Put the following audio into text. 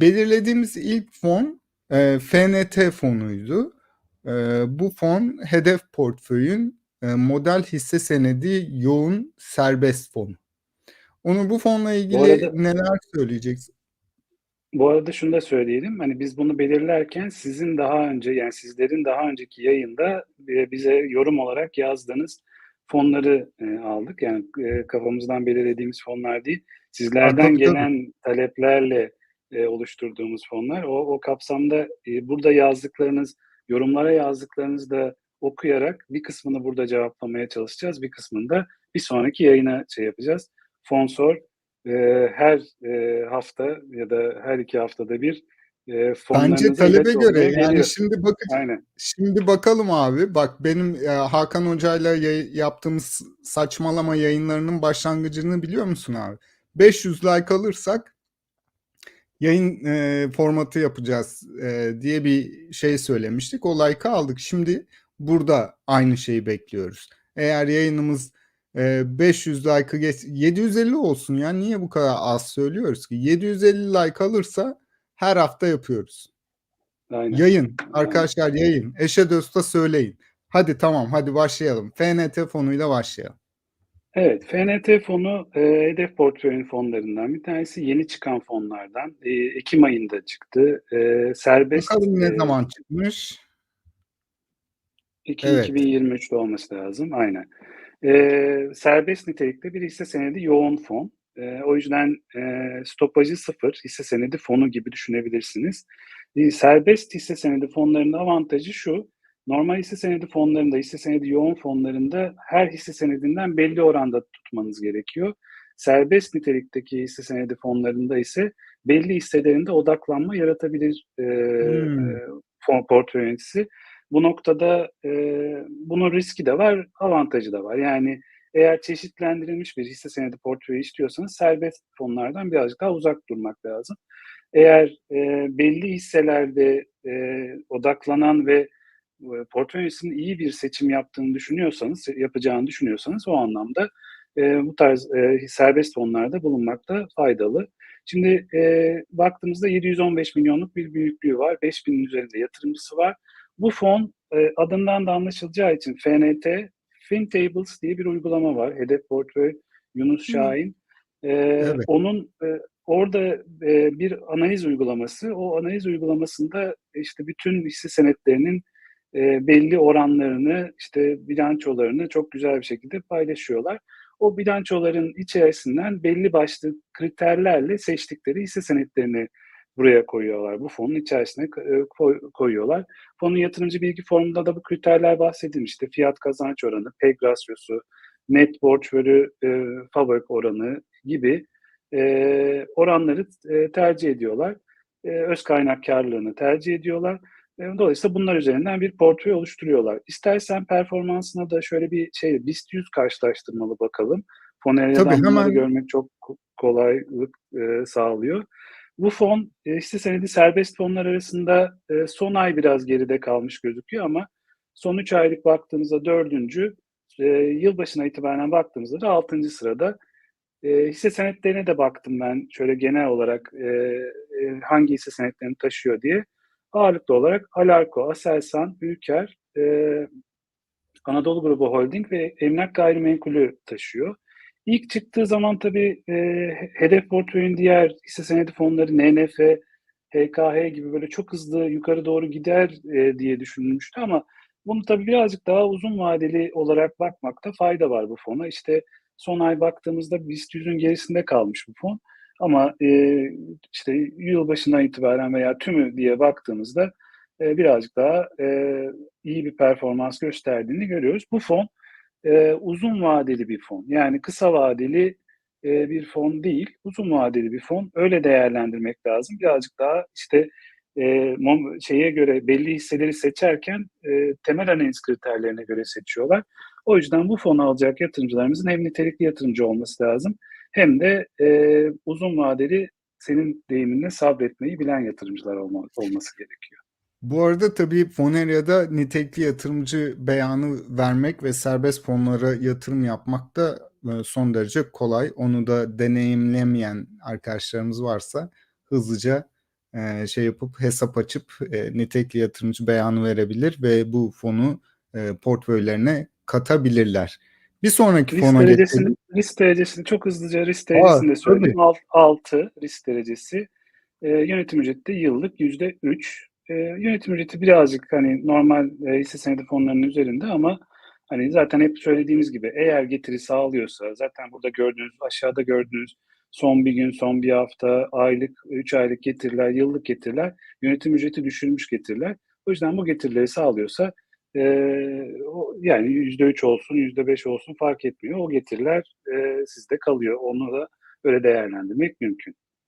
belirlediğimiz ilk fon e, FNT fonuydu. E, bu fon hedef portföyün e, model hisse senedi yoğun serbest fonu. Onu bu fonla ilgili arada- neler söyleyeceksin? Bu arada şunu da söyleyelim. Hani biz bunu belirlerken sizin daha önce yani sizlerin daha önceki yayında e, bize yorum olarak yazdığınız fonları e, aldık. Yani e, kafamızdan belirlediğimiz fonlar değil. Sizlerden tabii, tabii. gelen taleplerle e, oluşturduğumuz fonlar. O, o kapsamda e, burada yazdıklarınız, yorumlara yazdıklarınızı da okuyarak bir kısmını burada cevaplamaya çalışacağız. Bir kısmını da bir sonraki yayına şey yapacağız. Fonsor e, her e, hafta ya da her iki haftada bir e, Bence talebe göre yani geliyor. şimdi bakın Aynen. Şimdi bakalım abi. Bak benim e, Hakan Hoca'yla yay- yaptığımız saçmalama yayınlarının başlangıcını biliyor musun abi? 500 like alırsak yayın e, formatı yapacağız e, diye bir şey söylemiştik. O like'ı aldık. Şimdi burada aynı şeyi bekliyoruz. Eğer yayınımız e, 500 like'ı geç 750 olsun ya niye bu kadar az söylüyoruz ki? 750 like alırsa her hafta yapıyoruz. Aynen. Yayın. Arkadaşlar yayın. Eşe dosta söyleyin. Hadi tamam hadi başlayalım. FNT fonuyla başlayalım. Evet, FNT fonu e, hedef portföyün fonlarından bir tanesi yeni çıkan fonlardan. E, Ekim ayında çıktı. E, serbest Bakalım ne e, zaman çıkmış. iki- Evet. 2023'te olması lazım. Aynen. E, serbest nitelikte bir hisse senedi yoğun fon. E, o yüzden e, stopajı sıfır hisse senedi fonu gibi düşünebilirsiniz. E, serbest hisse senedi fonlarının avantajı şu. Normal hisse senedi fonlarında, hisse senedi yoğun fonlarında her hisse senedinden belli oranda tutmanız gerekiyor. Serbest nitelikteki hisse senedi fonlarında ise belli hisselerinde odaklanma yaratabilir e, Hmm. e, fon portföy yöneticisi. Bu noktada e, bunun riski de var, avantajı da var. Yani eğer çeşitlendirilmiş bir hisse senedi portföyü istiyorsanız serbest fonlardan birazcık daha uzak durmak lazım. Eğer e, belli hisselerde e, odaklanan ve e, portföy yöneticisinin iyi bir seçim yaptığını düşünüyorsanız, yapacağını düşünüyorsanız o anlamda e, bu tarz e, serbest fonlarda bulunmakta faydalı. Şimdi e, baktığımızda 715 milyonluk bir büyüklüğü var. 5000'in üzerinde yatırımcısı var. Bu fon e, adından da anlaşılacağı için FNT, FinTables diye bir uygulama var. Hedef portföy Yunus. Şahin. E, Evet. Onun e, orada e, bir analiz uygulaması. O analiz uygulamasında işte bütün hisse senetlerinin e, belli oranlarını, işte bilançolarını çok güzel bir şekilde paylaşıyorlar. O bilançoların içerisinden belli başlı kriterlerle seçtikleri hisse senetlerini buraya koyuyorlar. Bu fonun içerisine e, koy- koyuyorlar. Fonun yatırımcı bilgi formunda da bu kriterler bahsedilmişti. Fiyat kazanç oranı, PEG rasyosu, net borç bölü e, FAVÖK oranı gibi e, oranları e, tercih ediyorlar. E, öz kaynak karlılığını tercih ediyorlar. Dolayısıyla bunlar üzerinden bir portföy oluşturuyorlar. İstersen performansına da şöyle bir şey BIST 100 karşılaştırmalı bakalım. Foneryadan Tabii, bunları hemen- görmek çok ko- kolaylık e, sağlıyor. Bu fon e, hisse senedi serbest fonlar arasında e, son ay biraz geride kalmış gözüküyor ama son 3 aylık baktığımızda dördüncü, e, yılbaşına itibaren baktığımızda da altıncı sırada. E, hisse senetlerine de baktım ben şöyle genel olarak e, e, hangi hisse senetlerini taşıyor diye. Ağırlıklı olarak Alarko, Aselsan, Ülker, e, Anadolu Grubu Holding ve Emlak Gayrimenkulü taşıyor. İlk çıktığı zaman tabii e, hedef portföyün diğer hisse senedi fonları NNF, HKH gibi böyle çok hızlı yukarı doğru gider e, diye düşünülmüştü ama bunu tabii birazcık daha uzun vadeli olarak bakmakta fayda var bu fona. İşte son ay baktığımızda BIST 100'ün gerisinde kalmış bu fon. Ama e, işte yılbaşından itibaren veya tümü diye baktığımızda e, birazcık daha e, iyi bir performans gösterdiğini görüyoruz. Bu fon e, uzun vadeli bir fon. Yani kısa vadeli e, bir fon değil, uzun vadeli bir fon. Öyle değerlendirmek lazım. Birazcık daha işte e, şeye göre belli hisseleri seçerken e, temel analiz kriterlerine göre seçiyorlar. O yüzden bu fonu alacak yatırımcılarımızın hem nitelikli yatırımcı olması lazım hem de e, uzun vadeli senin deyiminle sabretmeyi bilen yatırımcılar olma, olması gerekiyor. Bu arada tabii Fonerya'da nitelikli yatırımcı beyanı vermek ve serbest fonlara yatırım yapmak da e, son derece kolay. Onu da deneyimlemeyen arkadaşlarımız varsa hızlıca e, şey yapıp hesap açıp e, nitekli yatırımcı beyanı verebilir ve bu fonu portföylerine katabilirler. Bir sonraki Risk fona derecesini, geçelim. risk derecesini çok hızlıca risk derecesini de söyleyeyim. 6 risk derecesi. E, yönetim ücreti de yıllık %3. E, yönetim ücreti birazcık hani normal e, hisse senedi fonlarının üzerinde ama hani zaten hep söylediğimiz gibi eğer getiri sağlıyorsa zaten burada gördüğünüz aşağıda gördüğünüz son bir gün, son bir hafta, aylık, 3 aylık getiriler, yıllık getiriler, yönetim ücreti düşürmüş getiriler. O yüzden bu getirileri sağlıyorsa yani %3 olsun, %5 olsun fark etmiyor. O getiriler sizde kalıyor. Onu da öyle değerlendirmek mümkün.